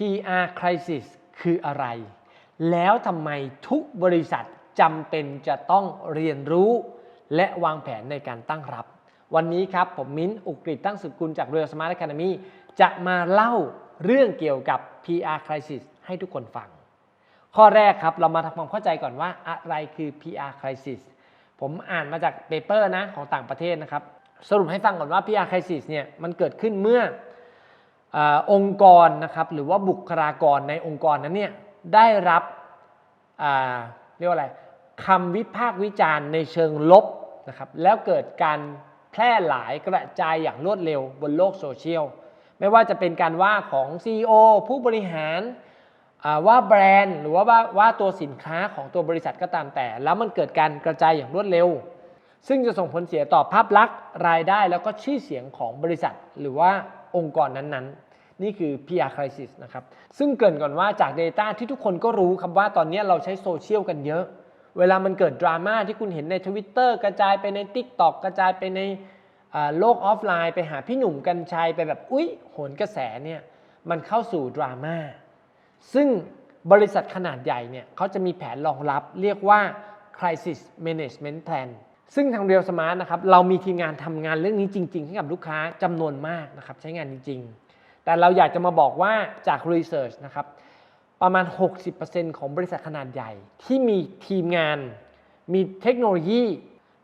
PR crisis คืออะไร แล้วทำไมทุกบริษัทจำเป็นจะต้องเรียนรู้ และวางแผนในการตั้งรับ วันนี้ครับผมมิ้นท์อุกฤษตั้งสุกุลจากเรือ Smart Academy จะมาเล่าเรื่องเกี่ยวกับ PR crisis ให้ทุกคนฟัง ข้อแรกครับเรามาทำความเข้าใจก่อนว่าอะไรคือ PR crisis ผมอ่านมาจากเปเปอร์นะของต่างประเทศนะครับ สรุปให้ฟังก่อนว่า PR crisis เนี่ยมันเกิดขึ้นเมื่อ อองค์กรนะครับหรือว่าบุคลากรในองค์กรนั้นเนี่ยได้รับเรียกว่าอะไรคำวิพากษ์วิจารณ์ในเชิงลบนะครับแล้วเกิดการแพร่หลายกระจายอย่างรวดเร็วบนโลกโซเชียลไม่ว่าจะเป็นการว่าของ CEO ผู้บริหารว่าแบรนด์ หรือว่าว่าตัวสินค้าของตัวบริษัทก็ตามแต่ แล้วมันเกิดการกระจายอย่างรวดเร็ว ซึ่งจะส่งผลเสียต่อภาพลักษณ์รายได้แล้วก็ชื่อเสียงของบริษัท หรือว่าองค์กรนั้นๆ นี่คือ PR crisis นะครับ ซึ่งเกินก่อนว่าจาก Data ที่ทุกคนก็รู้ครับว่าตอนนี้เราใช้โซเชียลกันเยอะ เวลามันเกิดดราม่าที่คุณเห็นใน Twitter กระจายไปใน TikTok กระจายไปในโลกออฟไลน์ ไปหาพี่หนุ่มกัญชัยไปแบบ อุ๊ย โหนกระแสเนี่ยมันเข้าสู่ดราม่าซึ่งบริษัทขนาดใหญ่เนี่ยเขาจะมีแผนรองรับเรียกว่า crisis management plan ซึ่งทางเรียวสมาร์ทนะครับเรามีทีมงานทำงานเรื่องนี้จริง ๆ ให้กับลูกค้าจำนวนมากนะครับใช้งานจริง ๆ แต่เราอยากจะมาบอกว่าจาก research นะครับ ประมาณ 60%ของบริษัทขนาดใหญ่ ที่มีทีมงาน มีเทคโนโลยี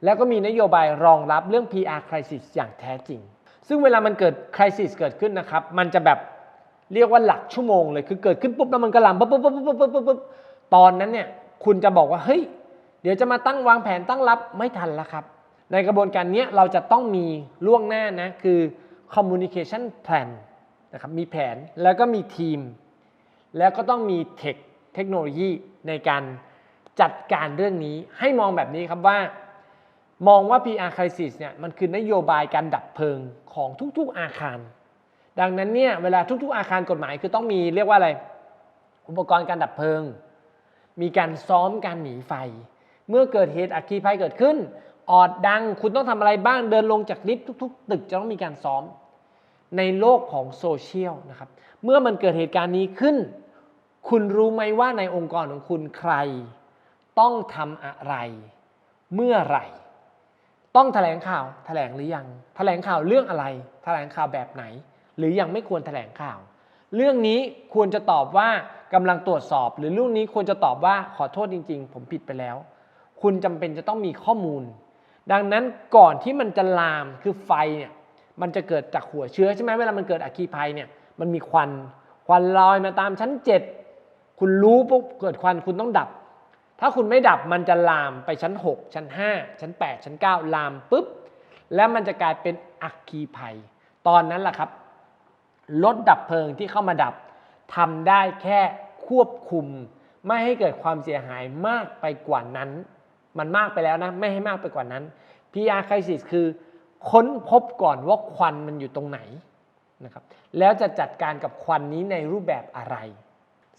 แล้วก็มีนโยบายรองรับเรื่อง PR crisis อย่างแท้จริง ซึ่งเวลามันเกิด crisis เกิดขึ้นนะครับ มันจะแบบเรียกว่าหลักชั่วโมงเลย คือเกิดขึ้นปุ๊บแล้วมันก็ลามปุ๊บปุ๊บปุ๊บปุ๊บปุ๊บปุ๊บปุ๊บตอนนั้นเนี่ยคุณจะบอกว่าเฮ้ย เดี๋ยวจะมาตั้งวางแผนตั้งรับไม่ทันแล้วครับ ในกระบวนการนี้เราจะต้องมีล่วงหน้านะคือ communication plan นะครับมีแผนแล้วก็มีทีม แล้วก็ต้องมีเทคเทคโนโลยีในการจัดการเรื่องนี้ให้มองแบบนี้ครับว่า มองว่า PR crisis เนี่ยมันคือนโยบายการดับเพลิงของทุกๆอาคาร ดังนั้นเนี่ยเวลาทุกๆอาคารกฎหมายคือต้องมีเรียกว่าอะไร อุปกรณ์การดับเพลิง มีการซ้อมการหนีไฟ เมื่อเกิดเหตุอัคคีภัยเกิดขึ้น ออดดังคุณต้องทำอะไรบ้างเดินลงจากลิฟต์ทุก ๆ ตึกจะต้องมีการซ้อม ในโลกของโซเชียลนะครับ เมื่อมันเกิดเหตุการณ์นี้ขึ้น คุณรู้ไหมว่าในองค์กรของคุณใคร ต้องทำอะไร เมื่อไหร่ ต้องแถลงข่าว แถลงหรือยัง แถลงข่าวเรื่องอะไร แถลงข่าวแบบไหน หรือยังไม่ควรแถลงข่าว เรื่องนี้ควรจะตอบว่ากำลังตรวจสอบ หรือเรื่องนี้ควรจะตอบว่าขอโทษจริง ๆ ผมผิดไปแล้ว คุณจำเป็นจะต้องมีข้อมูล ดังนั้นก่อนที่มันจะลามคือไฟเนี่ย มันจะเกิดจากหัวเชื้อใช่ไหมเวลามันเกิดอัคคีภัยเนี่ยมันมีควันควันลอยมาตามชั้น 7 คุณรู้ปุ๊บเกิดควันคุณต้องดับ ถ้าคุณไม่ดับมันจะลามไปชั้น 6 ชั้น 5 ชั้น 8 ชั้น 9 ลามปุ๊บ แล้วมันจะกลายเป็นอัคคีภัย ตอนนั้นแหละครับรถดับเพลิงที่เข้ามาดับทำได้แค่ควบคุม ไม่ให้เกิดความเสียหายมากไปกว่านั้น มันมากไปแล้วนะ ไม่ให้มากไปกว่านั้น PR crisis คือ ค้นพบก่อนว่าควันมันอยู่ตรงไหนนะครับแล้วจะจัดการกับควันนี้ในรูปแบบอะไร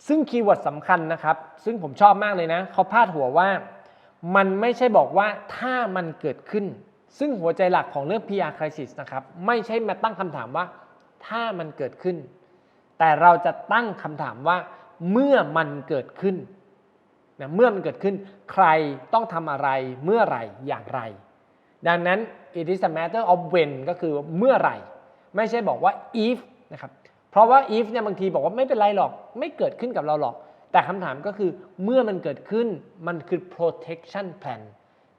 ซึ่งคีย์เวิร์ดสำคัญนะครับ ซึ่งผมชอบมากเลยนะเขาพาดหัวว่า มันไม่ใช่บอกว่าถ้ามันเกิดขึ้น ซึ่งหัวใจหลักของเรื่อง PR crisis นะครับไม่ใช่มาตั้งคำถามว่า ถ้ามันเกิดขึ้น แต่เราจะตั้งคำถามว่า เมื่อมันเกิดขึ้นนะเมื่อมันเกิดขึ้น ใครต้องทำอะไรเมื่อไหร่อย่างไร ดังนั้น it is a matter of when ก็คือเมื่อไหร่ ไม่ใช่บอกว่า if นะครับ เพราะว่า if เนี่ยบางทีบอกว่าไม่เป็นไรหรอก ไม่เกิดขึ้นกับเราหรอก แต่คำถามก็คือเมื่อมันเกิดขึ้นมันคือ protection plan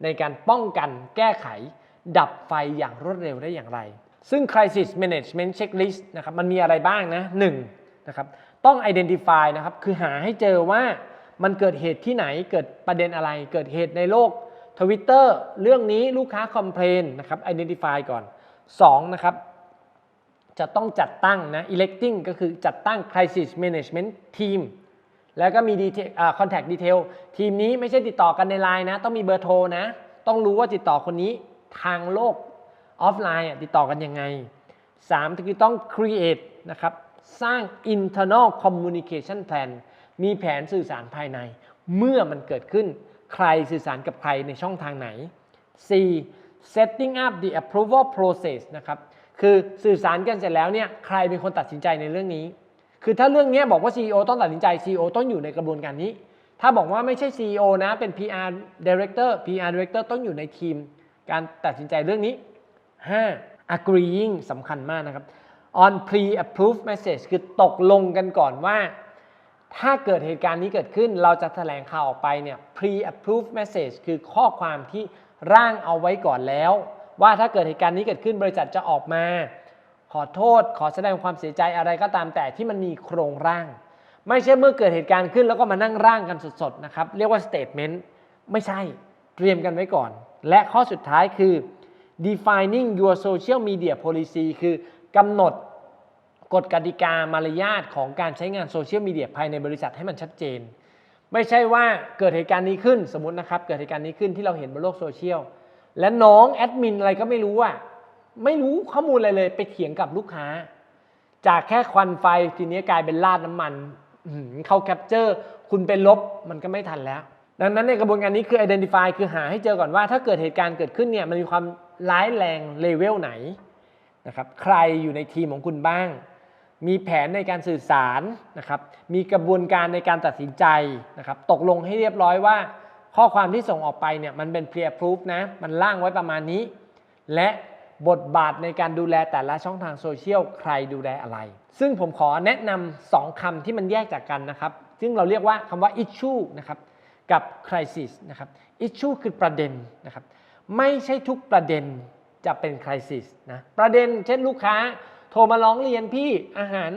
ในการป้องกันแก้ไข ดับไฟอย่างรวดเร็วได้อย่างไร ซึ่ง crisis management checklist นะครับมันมีอะไรบ้างนะหนึ่งนะครับต้อง identify นะครับคือหาให้เจอว่ามันเกิดเหตุที่ไหนเกิดประเด็นอะไร เกิดเหตุในโลก Twitter เรื่องนี้ลูกค้า complain นะครับ identify ก่อน2นะครับจะต้องจัดตั้งนะ electing ก็คือจัดตั้ง crisis management team แล้วก็มี detail อ่า contact detail ทีมนี้ไม่ใช่ติดต่อกันในไลน์นะ ต้องมีเบอร์โทรนะ ต้องรู้ว่าติดต่อคนนี้ทางโลกออฟไลน์ติดต่อกันยังไง 3 คือต้อง create นะครับ สร้าง internal communication plan มีแผนสื่อสารภายใน เมื่อมันเกิดขึ้น ใครสื่อสารกับใครในช่องทางไหน 4. setting up the approval process นะครับคือสื่อสารกันเสร็จแล้วเนี่ยใครเป็นคนตัดสินใจในเรื่องนี้ คือถ้าเรื่องนี้บอกว่า CEO ต้องตัดสินใจ CEO ต้องอยู่ในกระบวนการนี้ ถ้าบอกว่าไม่ใช่ CEO นะเป็น PR Director PR Director ต้องอยู่ในทีม การตัดสินใจเรื่องนี้ 5. agreeing สำคัญมากนะครับ on pre-approved message คือตกลงกันก่อนว่า ถ้าเกิดเหตุการณ์นี้เกิดขึ้นเราจะแถลงข่าวออกไปเนี่ย pre-approved message คือข้อความที่ร่างเอาไว้ก่อนแล้ว ว่าถ้าเกิดเหตุการณ์นี้เกิดขึ้นบริษัทจะออกมา ขอโทษขอแสดงความเสียใจอะไรก็ตามแต่ที่มันมีโครงร่าง ไม่ใช่เมื่อเกิดเหตุการณ์ขึ้นแล้วก็มานั่งร่างกันสดๆนะครับ เรียกว่า statement ไม่ใช่เตรียมกันไว้ก่อน และข้อสุดท้ายคือ defining your social media policy คือกำหนด กฎกติกามารยาทของการใช้งานโซเชียลมีเดียภายในบริษัทให้มันชัดเจน ไม่ใช่ว่าเกิดเหตุการณ์นี้ขึ้นสมมตินะครับ เกิดเหตุการณ์นี้ขึ้นที่เราเห็นบนโลกโซเชียลและน้องแอดมินอะไรก็ไม่รู้อะไม่รู้ข้อมูลอะไรเลยไปเถียงกับลูกค้า จากแค่ควันไฟทีนี้กลายเป็นลาดน้ำมันเข้าแคปเจอร์คุณเป็นลบมันก็ไม่ทันแล้ว ดังนั้นในกระบวนการนี้คือ identify คือหาให้เจอก่อนว่า ถ้าเกิดเหตุการณ์เกิดขึ้นเนี่ยมันมีความร้ายแรงเลเวลไหนนะครับใครอยู่ในทีมของคุณบ้าง มีแผนในการสื่อสารนะครับมีกระบวนการในการตัดสินใจนะครับตกลงให้เรียบร้อยว่า ข้อความที่ส่งออกไปเนี่ยมันเป็น pre approve นะมันร่างไว้ประมาณนี้ และบทบาทในการดูแลแต่ละช่องทางโซเชียลใครดูแลอะไร ซึ่งผมขอแนะนำสองคำที่มันแยกจากกันนะครับ ซึ่งเราเรียกว่าคำว่า issue นะครับกับ crisis นะครับ issue คือประเด็นนะครับ ไม่ใช่ทุกประเด็นจะเป็น crisis นะ ประเด็นเช่นลูกค้า โทรมาร้องเรียนพี่อาหาร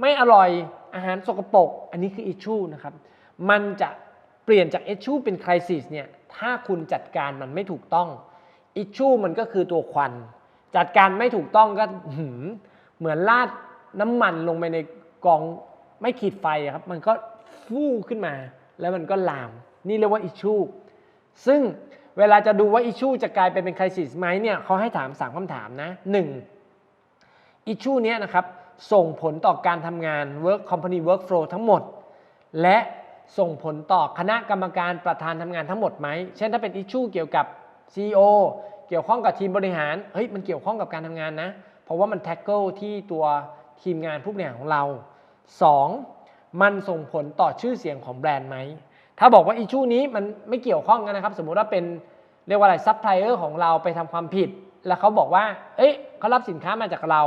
ไม่อร่อยอาหารสกปรกอันนี้คือ issue นะครับ มันจะเปลี่ยนจาก issue เป็น crisis เนี่ยถ้าคุณจัดการมันไม่ถูกต้องอิชชูมันก็คือตัวควัน จัดการไม่ถูกต้องก็หืเหมือนลาดน้ำมันลงไปในกองไม่ขีดไฟครับ มันก็ฟู่ขึ้นมา แล้วมันก็ลาม นี่เรียกว่าอิชชูซึ่งเวลาจะดูว่าอิชชูจะกลายไปเป็นคริสิสไหมเนี่ยเขาให้ถามสามคำถามนะหนึ่ง อิชชูเนี้ยนะครับส่งผลต่อการทำงาน work company workflow ทั้งหมด และส่งผลต่อคณะกรรมการประธานทำงานทั้งหมดไหม เช่นถ้าเป็นอิชชูเกี่ยวกับ CEO เกี่ยวข้องกับทีมบริหาร เฮ้ยมันเกี่ยวข้องกับการทำงานนะ เพราะว่ามันแท็กเกิลที่ตัวทีมงานผู้บริหารของเรา 2. มันส่งผลต่อชื่อเสียงของแบรนด์ไหม ถ้าบอกว่าอิชูนี้มันไม่เกี่ยวข้องกันนะครับ สมมุติว่าเป็นเรียกว่าอะไรซัพพลายเออร์ของเราไปทำความผิด แล้วเขาบอกว่า เอ้ยเขารับสินค้ามาจากเรา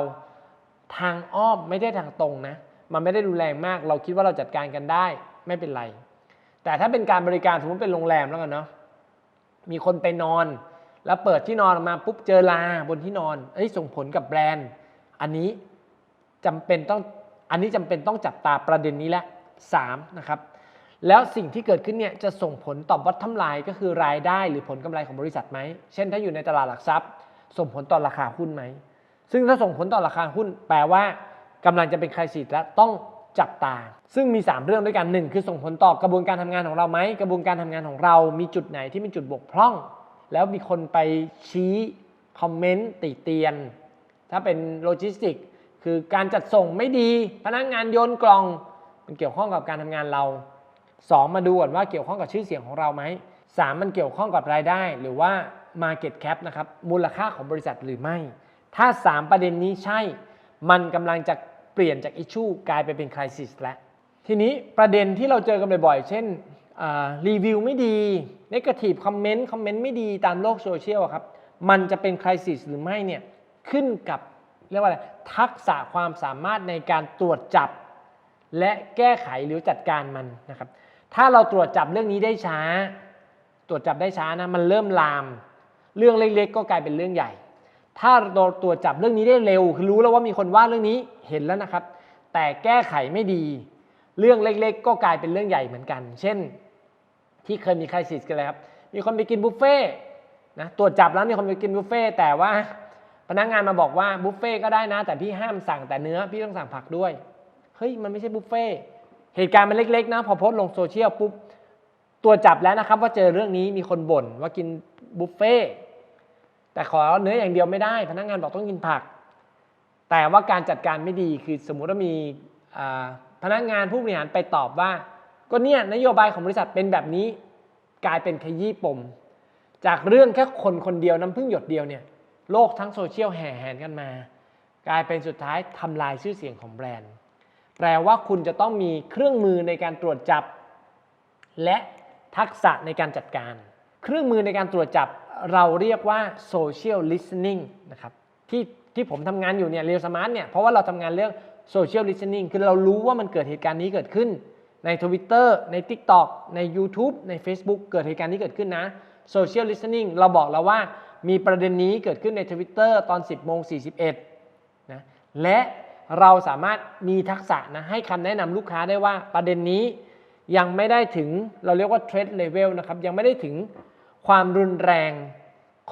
ทางอ้อมไม่ได้ทางตรงนะ มันไม่ได้รุนแรงมาก เราคิดว่าเราจัดการกันได้ไม่เป็นไร แต่ถ้าเป็นการบริการสมมติเป็นโรงแรมแล้วกันเนาะ มีคนไปนอน แล้วเปิดที่นอนมาปุ๊บเจอลาบนที่นอนเอ้ยส่งผลกับแบรนด์ อันนี้จำเป็นต้อง อันนี้จำเป็นต้องจับตาประเด็นนี้แหละ3นะครับ แล้วสิ่งที่เกิดขึ้นเนี่ยจะส่งผลต่อ bottom line ก็คือรายได้หรือผลกำไรของบริษัทไหม เช่นถ้าอยู่ในตลาดหลักทรัพย์ ส่งผลต่อราคาหุ้นไหม ซึ่งถ้าส่งผลต่อราคาหุ้นแปลว่ากำลังจะเป็นคริสิสและต้องจับตา ซึ่งมี 3 เรื่องด้วยกันหนึ่งคือส่งผลต่อกระบวนการทำงานของเราไหมกระบวนการทำงานของเรามีจุดไหนที่เป็นจุดบกพร่อง แล้วมีคนไปชี้คอมเมนต์ติเตียน ถ้าเป็นโลจิสติกคือการจัดส่งไม่ดี พนักงานโยนกล่อง มันเกี่ยวข้องกับการทำงานเรา 2 มาดูก่อนว่าเกี่ยวข้องกับชื่อเสียงของเราไหมสามมันเกี่ยวข้องกับรายได้ หรือว่า Market Cap นะครับมูลค่าของบริษัทหรือไม่ ถ้า 3 ประเด็นนี้ใช่ มันกำลังจะเปลี่ยนจาก Issue กลายไปเป็น Crisis แล้ว ทีนี้ประเด็นที่เราเจอกันบ่อยๆ เช่นรีวิวไม่ดี Negative Comment คอมเมนต์ไม่ดีตามโลกโซเชียลครับ มันจะเป็น Crisis หรือไม่เนี่ยขึ้นกับเรียกว่าอะไรทักษะความสามารถในการตรวจจับ และแก้ไขหรือจัดการมันนะครับ ถ้าเราตรวจจับเรื่องนี้ได้ช้า ตรวจจับได้ช้านะมันเริ่มลาม เรื่องเล็กๆ ก็กลายเป็นเรื่องใหญ่ ถ้าเราตรวจจับเรื่องนี้ได้เร็ว คือรู้แล้วว่ามีคนว่าเรื่องนี้เห็นแล้วนะครับ แต่แก้ไขไม่ดี เรื่องเล็กๆ ก็กลายเป็นเรื่องใหญ่เหมือนกัน เช่น ที่เคยมีใครสิทธิ์กันเลยครับ มีคนไปกินบุฟเฟ่นะตรวจจับแล้วมีคนไปกินบุฟเฟ่แต่ว่าพนักงานมาบอกว่าบุฟเฟ่ก็ได้นะ แต่พี่ห้ามสั่งแต่เนื้อพี่ต้องสั่งผักด้วยเฮ้ยมันไม่ใช่บุฟเฟ่เหตุการณ์มันเล็กๆนะพอโพสต์ลงโซเชียลปุ๊บตรวจจับแล้วนะครับ ว่าเจอเรื่องนี้มีคนบ่นว่ากินบุฟเฟ่ แต่ขอเนื้ออย่างเดียวไม่ได้ พนักงานบอกต้องกินผัก แต่ว่าการจัดการไม่ดีคือสมมุติว่ามีพนักงานผู้บริหารไปตอบว่า ก็เนี่ยนโยบายของบริษัทเป็นแบบนี้ กลายเป็นขยี้ปม จากเรื่องแค่คนคนเดียวน้ำพึ่งหยดเดียวเนี่ยโลกทั้งโซเชียลแห่แหนกันมา กลายเป็นสุดท้ายทำลายชื่อเสียงของแบรนด์ แปลว่าคุณจะต้องมีเครื่องมือในการตรวจจับ และทักษะในการจัดการ เครื่องมือในการตรวจจับ เราเรียกว่า social listening นะครับที่ที่ผมทำงานอยู่เนี่ยเรียวสมาร์ทเนี่ยเพราะว่าเราทำงานเรื่อง social listening คือเรารู้ว่ามันเกิดเหตุการณ์นี้เกิดขึ้น ใน Twitter ใน TikTok ใน YouTube ใน Facebook เกิดเหตุการณ์นี้เกิดขึ้นนะ social listening เราบอกแล้วว่ามีประเด็นนี้เกิดขึ้นใน Twitter ตอน 10โมง41นะและเราสามารถมีทักษะนะให้คำแนะนำลูกค้าได้ว่าประเด็นนี้ยังไม่ได้ถึงเราเรียกว่า threat level นะครับยังไม่ได้ถึง ความรุนแรง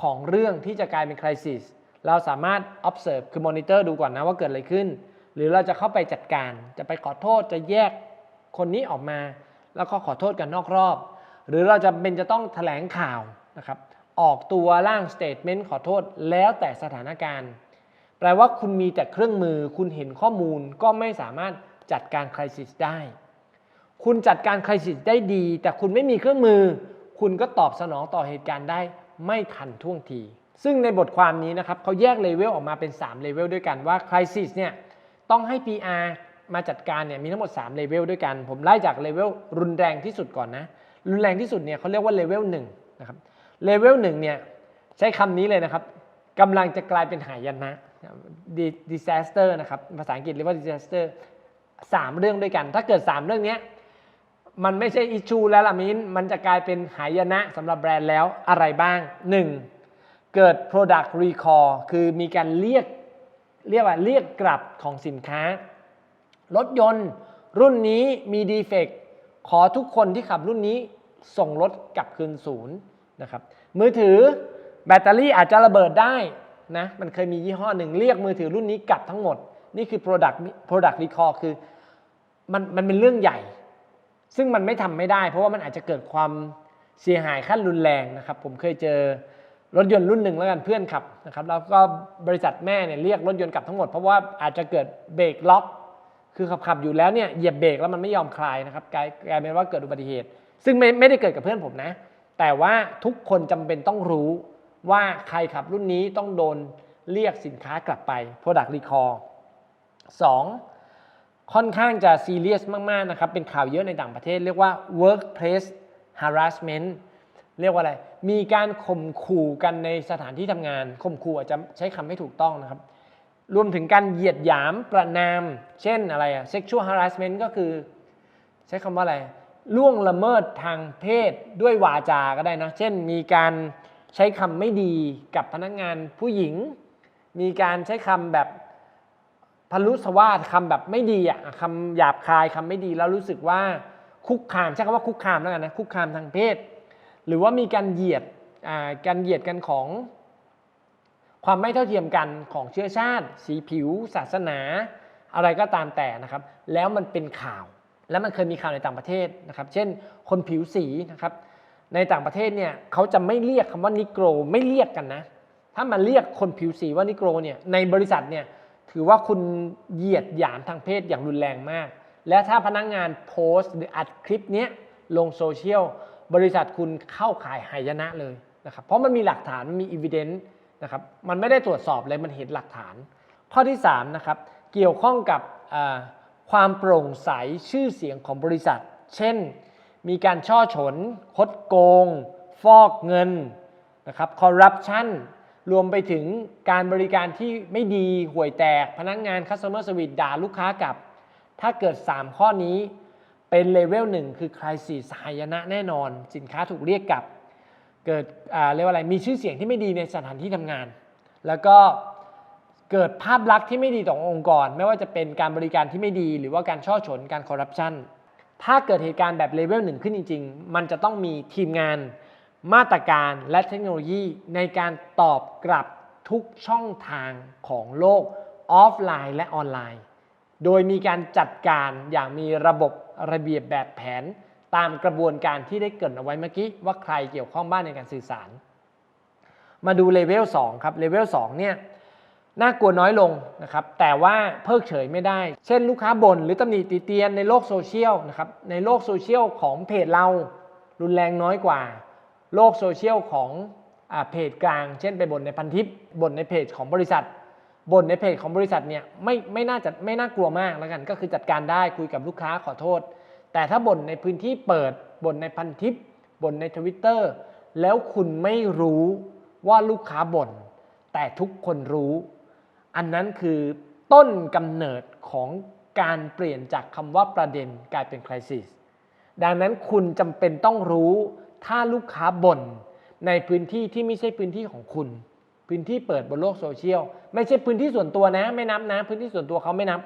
ของเรื่องที่จะกลายเป็น crisis เราสามารถ observe คือ monitor ดูก่อนนะว่าเกิดอะไรขึ้น หรือเราจะเข้าไปจัดการ จะไปขอโทษจะแยกคนนี้ออกมา แล้วก็ขอโทษกันนอกรอบ หรือเราจะเป็นจะต้องแถลงข่าวนะครับ ออกตัวร่าง statement ขอโทษแล้วแต่สถานการณ์ แปลว่าคุณมีแต่เครื่องมือ คุณเห็นข้อมูลก็ไม่สามารถจัดการ crisis ได้ คุณจัดการ crisis ได้ดี แต่คุณไม่มีเครื่องมือ คุณก็ตอบสนองต่อเหตุการณ์ได้ไม่ทันท่วงที ซึ่งในบทความนี้นะครับเขาแยกเลเวลออกมาเป็น 3 เลเวลด้วยกันว่า crisis เนี่ยต้องให้ PR มาจัดการเนี่ยมีทั้งหมด 3 เลเวลด้วยกัน ผมไล่จากเลเวลรุนแรงที่สุดก่อนนะ รุนแรงที่สุดเนี่ยเขาเรียกว่าเลเวล1นะครับเลเวล1เนี่ยใช้คำนี้เลยนะครับกำลังจะกลายเป็นหายนะ disaster นะครับภาษาอังกฤษเรียกว่า disaster สามเรื่องด้วยกัน ถ้าเกิด 3 เรื่องเนี้ย มันไม่ใช่อิชูแล้วล่ะมินมันจะกลายเป็นหายนะสำหรับแบรนด์แล้วอะไรบ้าง 1. เกิด product recall คือมีการเรียกเรียกว่าเรียกกลับของสินค้า รถยนต์รุ่นนี้มีดีเฟกขอทุกคนที่ขับรุ่นนี้ส่งรถกลับคืนศูนย์นะครับมือถือแบตเตอรี่อาจจะระเบิดได้นะมันเคยมียี่ห้อหนึ่งเรียกมือถือรุ่นนี้กลับทั้งหมด นี่คือ product product recall คือมันมันเป็นเรื่องใหญ่ ซึ่งมันไม่ทำไม่ได้ เพราะว่ามันอาจจะเกิดความเสียหายขั้นรุนแรงนะครับ ผมเคยเจอรถยนต์รุ่นหนึ่งแล้วกันเพื่อนขับนะครับแล้วก็บริษัทแม่เนี่ยเรียกรถยนต์กลับทั้งหมดเพราะว่าอาจจะเกิดเบรกล็อก คือขับขับอยู่แล้วเนี่ยเหยียบเบรกแล้วมันไม่ยอมคลายนะครับกลายกลายเป็นว่าเกิดอุบัติเหตุ ซึ่งไม่ไม่ได้เกิดกับเพื่อนผมนะ แต่ว่าทุกคนจำเป็นต้องรู้ว่าใครขับรุ่นนี้ต้องโดนเรียกสินค้ากลับไป Product Recall 2. ค่อนข้างจะซีเรียสมากๆนะครับ เป็นข่าวเยอะในต่างประเทศ เรียกว่า workplace harassment เรียกว่าอะไร มีการข่มขู่กันในสถานที่ทำงาน ข่มขู่อาจจะใช้คำไม่ถูกต้องนะครับ รวมถึงการเหยียดหยามประนาม เช่นอะไรอะ sexual harassment ก็คือ ใช้คำว่าอะไร ล่วงละเมิดทางเพศด้วยวาจาก็ได้นะ เช่น มีการใช้คำไม่ดีกับพนักงานผู้หญิง มีการใช้คำแบบ พลุสวาทคำแบบไม่ดีอะคำหยาบคายคำไม่ดีแล้วรู้สึกว่าคุกคามใช้คำว่าคุกคามแล้วกันนะคุกคามทางเพศ หรือว่ามีการเหยียดการเหยียดกันของ ความไม่เท่าเทียมกันของเชื้อชาติ สีผิว ศาสนา อะไรก็ตามแต่นะครับ แล้วมันเป็นข่าว แล้วมันเคยมีข่าวในต่างประเทศนะครับ เช่น คนผิวสีนะครับในต่างประเทศเนี่ยเขาจะไม่เรียกคำว่านิโกรไม่เรียกกันนะ ถ้ามันเรียกคนผิวสีว่านิโกรเนี่ยในบริษัทเนี่ย ถือว่าคุณเหยียดหยามทางเพศอย่างรุนแรงมาก และถ้าพนักงงานโพสต์หรืออัดคลิปนี้ลงโซเชียลบริษัทคุณเข้าข่ายหายนะเลยนะครับเพราะมันมีหลักฐานมันมีอีเวนต์นะครับมันไม่ได้ตรวจสอบเลยมันเห็นหลักฐาน ข้อที่3นะครับเกี่ยวข้องกับความโปร่งใสชื่อเสียงของบริษัท เช่น มีการช่อฉน คดโกง ฟอกเงินนะครับคอร์รัปชัน รวมไปถึงการบริการที่ไม่ดีห่วยแตก พนักงงาน customer service ด่าลูกค้ากลับ ถ้าเกิด 3 ข้อนี้เป็นเลเวลหนึ่งคือคลายสีสหายนะแน่นอน สินค้าถูกเรียกกลับ เกิดอ่าเรียกว่าอะไรมีชื่อเสียงที่ไม่ดีในสถานที่ทำงาน แล้วก็เกิดภาพลักษณ์ที่ไม่ดีต่อองค์กร ไม่ว่าจะเป็นการบริการที่ไม่ดี หรือว่าการช่อฉนการคอร์รัปชันถ้าเกิดเหตุการณ์แบบเลเวลหนึ่งขึ้นจริง ๆ มันจะต้องมีทีมงาน มาตรการและเทคโนโลยีในการตอบกลับทุกช่องทางของโลกออฟไลน์และออนไลน์ โดยมีการจัดการอย่างมีระบบระเบียบแบบแผน ตามกระบวนการที่ได้เกิดเอาไว้เมื่อกี้ ว่าใครเกี่ยวข้องบ้างในการสื่อสาร มาดูเลเวล2ครับเลเวล2เนี่ยน่ากลัวน้อยลงนะครับแต่ว่าเพิกเฉยไม่ได้ เช่นลูกค้าบ่นหรือตำหนิติเตียนในโลกโซเชียลนะครับในโลกโซเชียลของเพจเรารุนแรงน้อยกว่า โลกโซเชียลของอเพจกลาง เช่นไปบ่นในพันทิปบ่นในเพจของบริษัทบ่นในเพจของบริษัทเนี่ยไม่ไม่น่าจะไม่น่ากลัวมากแล้วกัน ก็คือจัดการได้คุยกับลูกค้าขอโทษ แต่ถ้าบ่นในพื้นที่เปิดบ่นในพันทิปบ่นในทวิตเตอร์แล้วคุณไม่รู้ว่าลูกค้าบ่นแต่ทุกคนรู้ อันนั้นคือต้นกำเนิดของการเปลี่ยนจากคำว่าประเด็นกลายเป็นคริสิสดังนั้นคุณจำเป็นต้องรู้ ถ้าลูกค้าบ่นในพื้นที่ที่ไม่ใช่พื้นที่ของคุณ พื้นที่เปิดบนโลกโซเชียล ไม่ใช่พื้นที่ส่วนตัวนะ ไม่นับนะ พื้นที่ส่วนตัวเขาไม่นับ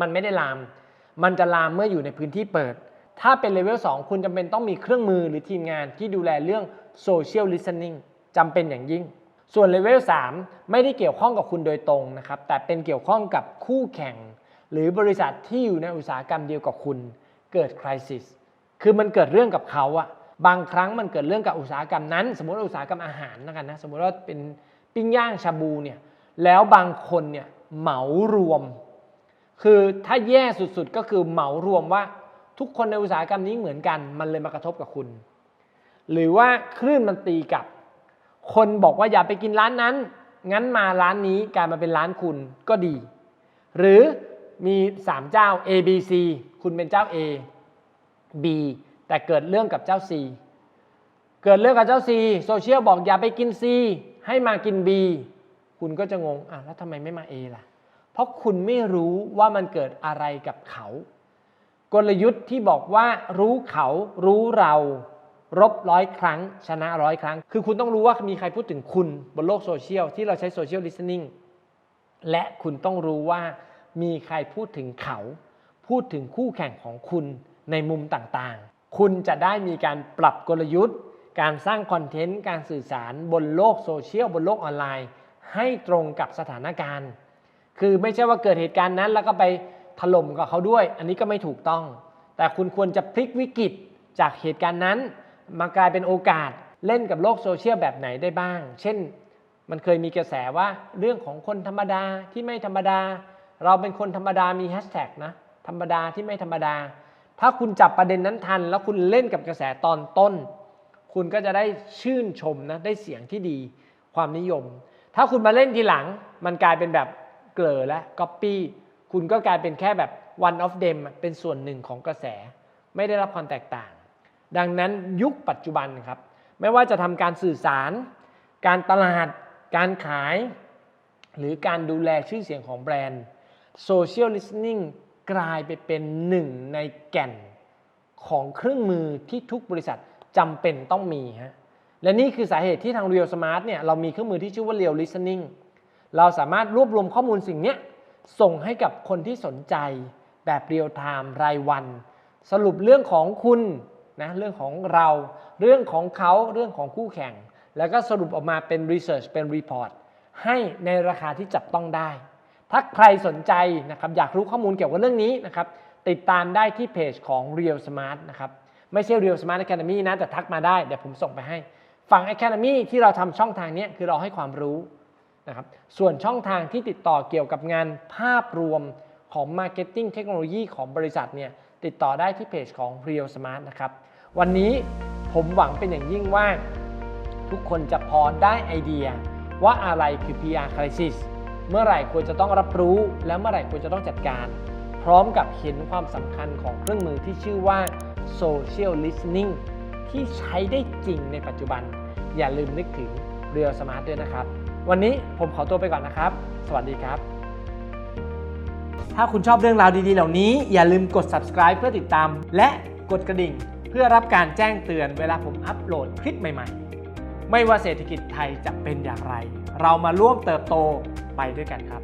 มันไม่ได้ลาม มันจะลามเมื่ออยู่ในพื้นที่เปิด ถ้าเป็นเลเวล2คุณจำเป็นต้องมีเครื่องมือหรือทีมงานที่ดูแลเรื่องโซเชียลลิส t นิ่งจำเป็นอย่างยิ่ง ส่วนเลเวล3ไม่ได้เกี่ยวข้องกับคุณโดยตรงนะครับ แต่เป็นเกี่ยวข้องกับคู่แข่ง หรือบริษัทที่อยู่ในอุตสาหกรรมเดียวกับคุณ เกิดคริสิสคือมันเกิดเรื่องกับเขาอะ บางครั้งมันเกิดเรื่องกับอุตสาหกรรมนั้น สมมติว่าอุตสาหกรรมอาหารนะกันนะสมมติว่าเป็นปิ้งย่างชาบูเนี่ยแล้วบางคนเนี่ยเหมารวม คือถ้าแย่สุดๆก็คือเหมารวมว่าทุกคนในอุตสาหกรรมนี้เหมือนกัน มันเลยมากระทบกับคุณ หรือว่าคลื่นมันตีกับ คนบอกว่าอย่าไปกินร้านนั้น งั้นมาร้านนี้กลายมาเป็นร้านคุณก็ดี หรือมี 3 เจ้า A B C คุณเป็นเจ้า A B แต่เกิดเรื่องกับเจ้า C เกิดเรื่องกับเจ้า C โซเชียลบอกอย่าไปกิน C ให้มากิน B คุณก็จะงงอะแล้วทำไมไม่มา A ล่ะ เพราะคุณไม่รู้ว่ามันเกิดอะไรกับเขา กลยุทธ์ที่บอกว่ารู้เขารู้เรารบร้อยครั้ง ชนะร้อยครั้ง คือคุณต้องรู้ว่ามีใครพูดถึงคุณบนโลกโซเชียลที่เราใช้โซเชียลลิส t นิ่งและคุณต้องรู้ว่ามีใครพูดถึงเขา พูดถึงคู่แข่งของคุณในมุมต่างๆ คุณจะได้มีการปรับกลยุทธ์ การสร้างคอนเทนต์ การสื่อสารบนโลกโซเชียลบนโลกออนไลน์ ให้ตรงกับสถานการณ์ คือไม่ใช่ว่าเกิดเหตุการณ์นั้น แล้วก็ไปถล่มกับเขาด้วย อันนี้ก็ไม่ถูกต้อง แต่คุณควรจะพลิกวิกฤตจากเหตุการณ์นั้น มากลายเป็นโอกาสเล่นกับโลกโซเชียลแบบไหนได้บ้าง เช่น มันเคยมีกระแสว่าเรื่องของคนธรรมดาที่ไม่ธรรมดา เราเป็นคนธรรมดามีแฮชแท็กนะธรรมดาที่ไม่ธรรมดา ถ้าคุณจับประเด็นนั้นทัน แล้วคุณเล่นกับกระแสตอนต้น คุณก็จะได้ชื่นชมนะได้เสียงที่ดีความนิยม ถ้าคุณมาเล่นทีหลัง มันกลายเป็นแบบเกลอและก๊อปปี้คุณก็กลายเป็นแค่แบบ one of them เป็นส่วนหนึ่งของกระแส ไม่ได้รับความแตกต่าง ดังนั้นยุคปัจจุบันครับ ไม่ว่าจะทำการสื่อสาร การตลาด การขาย หรือการดูแลชื่อเสียงของแบรนด์ Social Listening กลายไปเป็นหนึ่งในแก่นของเครื่องมือที่ทุกบริษัทจำเป็นต้องมีฮะและนี่คือสาเหตุที่ทาง Real Smart เนี่ยเรามีเครื่องมือที่ชื่อว่า Real Listening เราสามารถรวบรวมข้อมูลสิ่งนี้ส่งให้กับคนที่สนใจแบบเรียลไทม์รายวัน สรุปเรื่องของคุณนะเรื่องของเรา เรื่องของเขาเรื่องของคู่แข่ง แล้วก็สรุปออกมาเป็นรีเสิร์ชเป็นรีพอร์ตให้ในราคาที่จับต้องได้ ถ้าใครสนใจนะครับอยากรู้ข้อมูลเกี่ยวกับเรื่องนี้นะครับติดตามได้ที่เพจของ Real Smart นะครับไม่ใช่ Real Smart Academy นะแต่ทักมาได้เดี๋ยวผมส่งไปให้ ฝั่ง Academy ที่เราทำช่องทางนี้คือเราให้ความรู้นะครับส่วนช่องทางที่ติดต่อเกี่ยวกับงานภาพรวมของ Marketing เทคโนโลยีของบริษัทเนี่ยติดต่อได้ที่เพจของ Real Smart นะครับวันนี้ผมหวังเป็นอย่างยิ่งว่า ทุกคนจะพอได้ไอเดียว่าอะไรคือ PR crisis เมื่อไหร่ควรจะต้องรับรู้ และเมื่อไหร่ควรจะต้องจัดการ พร้อมกับเห็นความสำคัญของเครื่องมือที่ชื่อว่า social listening ที่ใช้ได้จริงในปัจจุบัน อย่าลืมนึกถึง Real Smart ด้วยนะครับ วันนี้ผมขอตัวไปก่อนนะครับ สวัสดีครับ ถ้าคุณชอบเรื่องราวดีๆ เหล่านี้ อย่าลืมกด subscribe เพื่อติดตาม และกดกระดิ่ง เพื่อรับการแจ้งเตือนเวลาผมอัปโหลดคลิปใหม่ ๆ ไม่ว่าเศรษฐกิจไทยจะเป็นอย่างไร เรามาร่วมเติบโตไปด้วยกันครับ